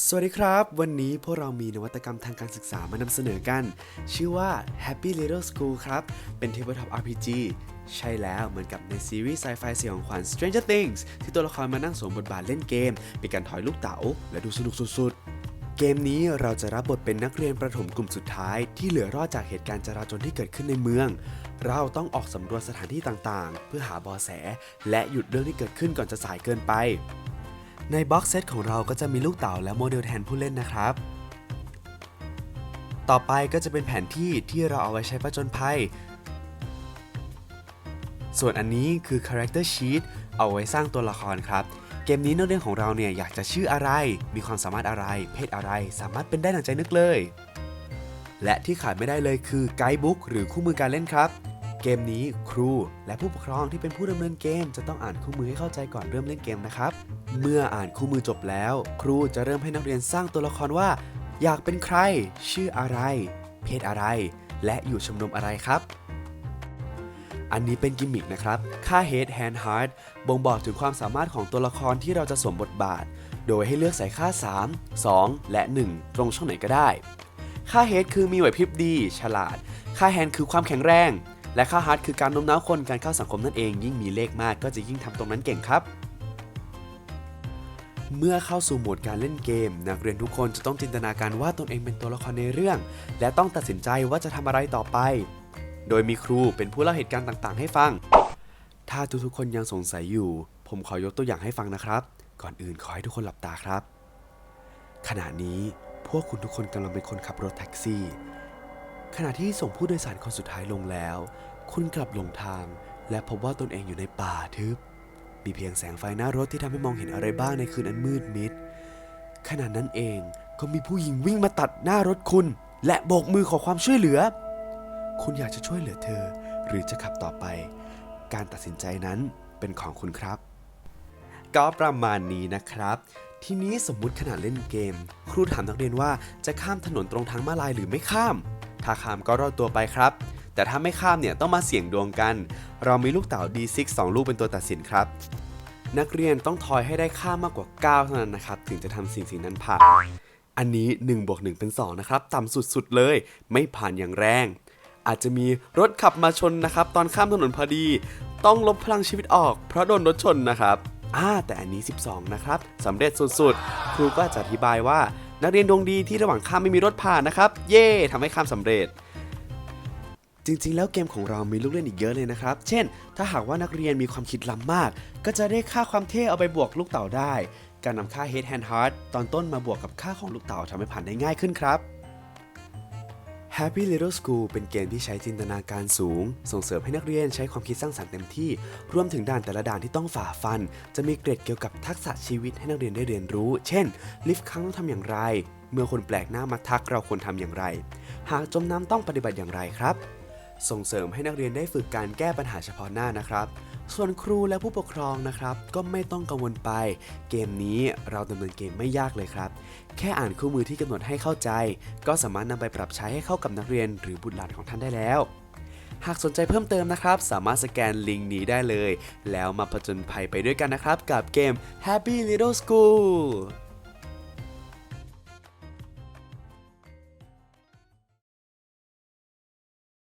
สวัสดีครับ วันนี้พวกเรามีนวัตกรรมทางการศึกษามานำเสนอกัน ชื่อว่า Happy Little School ครับ เป็น Tabletop RPG ใช่แล้วเหมือนกับในซีรีส์ไซไฟสยองขวัญ Stranger Things ที่ตัวละครมานั่งสวมบทบาทเล่นเกม เป็นการถอยลูกเต๋าและดูสนุกสุดๆ เกมนี้เราจะรับบทเป็นนักเรียนประถมกลุ่มสุดท้าย ที่เหลือรอดจากเหตุการณ์จราจรที่เกิดขึ้นในเมือง เราต้องออกสำรวจสถานที่ต่างๆ เพื่อหาเบาะแส และหยุดเรื่องที่เกิดขึ้นก่อนจะสายเกินไป ในบ็อกเซตของเราก็จะมีลูกเต๋าและโมเดลแทนผู้เล่นนะครับ ต่อไปก็จะเป็นแผนที่ที่เราเอาไว้ใช้ประจนภัย ส่วนอันนี้คือ Character Sheet เอาไว้สร้างตัวละครครับ เกมนี้นักเรียนของเราเนี่ยอยากจะชื่ออะไร มีความสามารถอะไร เพศอะไร สามารถเป็นได้ดังใจนึกเลย และที่ขาดไม่ได้เลยคือไกด์บุ๊กหรือคู่มือการเล่นครับ เกมนี้ครูและผู้ปกครองที่เป็นผู้ดำเนินเกม จะต้องอ่านคู่มือให้เข้าใจก่อนเริ่มเล่นเกมนะครับ เมื่ออ่านคู่มือจบแล้ว ครูจะเริ่มให้นักเรียนสร้างตัวละครว่า อยากเป็นใคร ชื่ออะไร เพศอะไร และอยู่ชมรมอะไรครับ อันนี้เป็นกิมมิคนะครับ ค่า Head Hand Heart บ่งบอกถึงความสามารถของตัวละครที่เราจะสวมบทบาท โดยให้เลือกใส่ค่า 3 2 และ 1 ตรงช่องไหนก็ได้ ค่า Head คือมีไหวพริบดี ฉลาด ค่า Hand คือความแข็งแรง และค่า Heart คือการโน้มน้าวคนการเข้าสังคมนั่นเอง ยิ่งมีเลขมากก็จะยิ่งทำตรงนั้นเก่งครับ เมื่อเข้าสู่โหมดการเล่นเกม นักเรียนทุกคนจะต้องจินตนาการว่าตนเองเป็นตัวละครในเรื่อง และต้องตัดสินใจว่าจะทำอะไรต่อไป โดยมีครูเป็นผู้เล่าเหตุการณ์ต่างๆ ให้ฟัง ถ้าทุกๆคนยังสงสัยอยู่ ผมขอยกตัวอย่างให้ฟังนะครับ ก่อนอื่นขอให้ทุกคนหลับตาครับ ขณะนี้พวกคุณทุกคนกำลังเป็นคนขับรถแท็กซี่ ขณะที่ส่งผู้โดยสารคนสุดท้ายลงแล้ว คุณกลับหลงทาง และพบว่าตนเองอยู่ในป่าทึบ มีเพียงแสงไฟหน้ารถที่ทำให้มองเห็นอะไรบ้างในคืนอันมืดมิด ขณะนั้นเองก็มีผู้หญิงวิ่งมาตัดหน้ารถคุณ และโบกมือขอความช่วยเหลือ คุณอยากจะช่วยเหลือเธอ หรือจะขับต่อไป การตัดสินใจนั้นเป็นของคุณครับ ก็ประมาณนี้นะครับทีนี้สมมุติขณะเล่นเกม ครูถามนักเรียนว่าจะข้ามถนนตรงทางม้าลายหรือไม่ข้าม ถ้าข้ามก็รอดตัวไปครับ แต่ถ้าไม่ข้ามเนี่ยต้องมาเสี่ยงดวงกัน เรามีลูกเต๋า D6 2 ลูกเป็นตัวตัดสินครับ นักเรียนต้องทอยให้ได้ค่ามากกว่า 9 เท่านั้นนะครับ ถึงจะทำสิ่งสิ่งนั้นผ่าน อันนี้1บวก1เป็น 2 นะครับ ต่ำสุดๆเลย ไม่ผ่านอย่างแรง อาจจะมีรถขับมาชนนะครับ ตอนข้ามถนนพอดี ต้องลบพลังชีวิตออก เพราะโดนรถชนนะครับอ่าแต่อันนี้ 12 นะครับสำเร็จสุดๆ ครูก็จะอธิบายว่า นักเรียนดวงดีที่ระหว่างข้ามไม่มีรถผ่านนะครับ เย่ทำให้ข้ามสำเร็จ จริงๆ แล้วเกมของเรามีลูกเล่นอีกเยอะเลยนะครับ เช่น ถ้าหากว่านักเรียนมีความคิดล้ำมาก ก็จะได้ค่าความเท่เอาไปบวกลูกเต๋าได้ การนำค่า Head Hand Heart ตอนต้นมาบวกกับค่าของลูกเต๋าทำให้ผ่านได้ง่ายขึ้นครับ Happy Little School เป็นเกมที่ใช้จินตนาการสูง ส่งเสริมให้นักเรียนใช้ความคิดสร้างสรรค์เต็มที่ รวมถึงด่านแต่ละด่านที่ต้องฝ่าฟัน จะมีเกร็ดเกี่ยวกับทักษะชีวิตให้นักเรียนได้เรียนรู้ เช่น ลิฟต์ครั้งต้องทำอย่างไร เมื่อคนแปลกหน้ามาทักเราควรทำอย่างไร หากจมน้ำต้องปฏิบัติอย่างไรครับ ส่งเสริมให้นักเรียนได้ฝึกการแก้ปัญหาเฉพาะหน้านะครับ ส่วนครูและผู้ปกครองนะครับ ก็ไม่ต้องกังวลไป เกมนี้เราดำเนินเกมไม่ยากเลยครับ แค่อ่านคู่มือที่กำหนดให้เข้าใจ ก็สามารถนำไปปรับใช้ให้เข้ากับนักเรียนหรือบุตรหลานของท่านได้แล้วหากสนใจเพิ่มเติมนะครับ สามารถสแกนลิงก์นี้ได้เลย แล้วมาผจญภัยไปด้วยกันนะครับ กับเกม Happy Little School